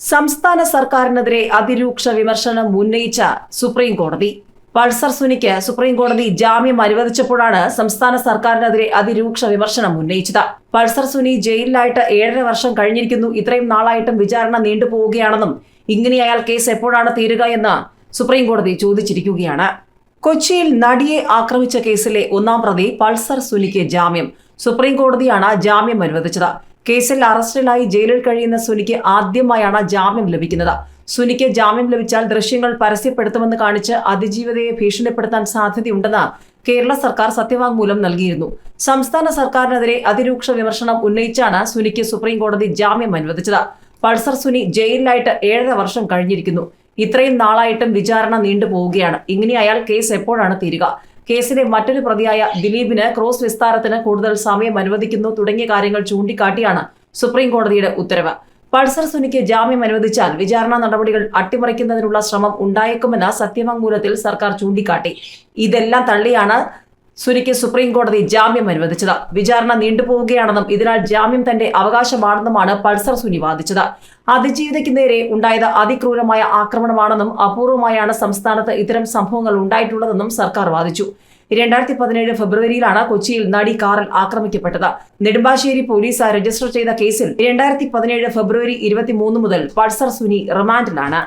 സംസ്ഥാന സർക്കാരിനെതിരെ അതിരൂക്ഷ വിമർശനം ഉന്നയിച്ച സുപ്രീം കോടതി. പൾസർ സുനിക്ക് സുപ്രീം കോടതി ജാമ്യം അനുവദിച്ചപ്പോഴാണ് സംസ്ഥാന സർക്കാരിനെതിരെ അതിരൂക്ഷ വിമർശനം ഉന്നയിച്ചത്. പൾസർ സുനി ജയിലിലായിട്ട് ഏഴര വർഷം കഴിഞ്ഞിരിക്കുന്നു. ഇത്രയും നാളായിട്ടും വിചാരണ നീണ്ടുപോവുകയാണെന്നും ഇങ്ങനെയായാൽ കേസ് എപ്പോഴാണ് തീരുക എന്ന് സുപ്രീം കോടതി ചോദിച്ചിരിക്കുകയാണ്. കൊച്ചിയിൽ നടിയെ ആക്രമിച്ച കേസിലെ ഒന്നാം പ്രതി പൾസർ സുനിക്ക് ജാമ്യം. സുപ്രീം കോടതിയാണ് ജാമ്യം അനുവദിച്ചത്. കേസിൽ അറസ്റ്റിലായി ജയിലിൽ കഴിയുന്ന സുനിക്ക് ആദ്യമായാണ് ജാമ്യം ലഭിക്കുന്നത്. സുനിക്ക് ജാമ്യം ലഭിച്ചാൽ ദൃശ്യങ്ങൾ പരസ്യപ്പെടുത്തുമെന്ന് കാണിച്ച് അതിജീവിതയെ ഭീഷണിപ്പെടുത്താൻ സാധ്യതയുണ്ടെന്ന് കേരള സർക്കാർ സത്യവാങ്മൂലം നൽകിയിരുന്നു. സംസ്ഥാന സർക്കാരിനെതിരെ അതിരൂക്ഷ വിമർശനം ഉന്നയിച്ചാണ് സുനിക്ക് സുപ്രീം കോടതി ജാമ്യം അനുവദിച്ചത്. പൾസർ സുനി ജയിലിലായിട്ട് ഏഴര വർഷം കഴിഞ്ഞിരിക്കുന്നു. ഇത്രയും നാളായിട്ടും വിചാരണ നീണ്ടുപോവുകയാണ്. അയാൾ കേസ് എപ്പോഴാണ് തീരുക? കേസിലെ മറ്റൊരു പ്രതിയായ ദിലീപിന് ക്രോസ് വിസ്താരത്തിന് കൂടുതൽ സമയം അനുവദിക്കുന്നു. തുടങ്ങിയ കാര്യങ്ങൾ ചൂണ്ടിക്കാട്ടിയാണ് സുപ്രീം കോടതിയുടെ ഉത്തരവ്. പൾസർ സുനിക്ക് ജാമ്യം അനുവദിച്ചാൽ വിചാരണ നടപടികൾ അട്ടിമറിക്കുന്നതിനുള്ള ശ്രമം ഉണ്ടായേക്കുമെന്ന് സത്യവാങ്മൂലത്തിൽ സർക്കാർ ചൂണ്ടിക്കാട്ടി. ഇതെല്ലാം തള്ളിയാണ് സുനിക്ക് സുപ്രീം കോടതി ജാമ്യം അനുവദിച്ചത്. വിചാരണ നീണ്ടുപോവുകയാണെന്നും ഇതിനാൽ ജാമ്യം തന്റെ അവകാശമാണെന്നുമാണ് പൾസർ സുനി വാദിച്ചത്. അതിജീവിതയ്ക്ക് നേരെ ഉണ്ടായത് അതിക്രൂരമായ ആക്രമണമാണെന്നും അപൂർവമായാണ് സംസ്ഥാനത്ത് ഇത്തരം സംഭവങ്ങൾ ഉണ്ടായിട്ടുള്ളതെന്നും സർക്കാർ വാദിച്ചു. രണ്ടായിരത്തി പതിനേഴ് ഫെബ്രുവരിയിലാണ് കൊച്ചിയിൽ നടി കാറിൽ ആക്രമിക്കപ്പെട്ടത്. നെടുമ്പാശ്ശേരി പോലീസ് രജിസ്റ്റർ ചെയ്ത കേസിൽ രണ്ടായിരത്തി പതിനേഴ് ഫെബ്രുവരി ഇരുപത്തിമൂന്ന് മുതൽ പൾസർ സുനി റിമാൻഡിലാണ്.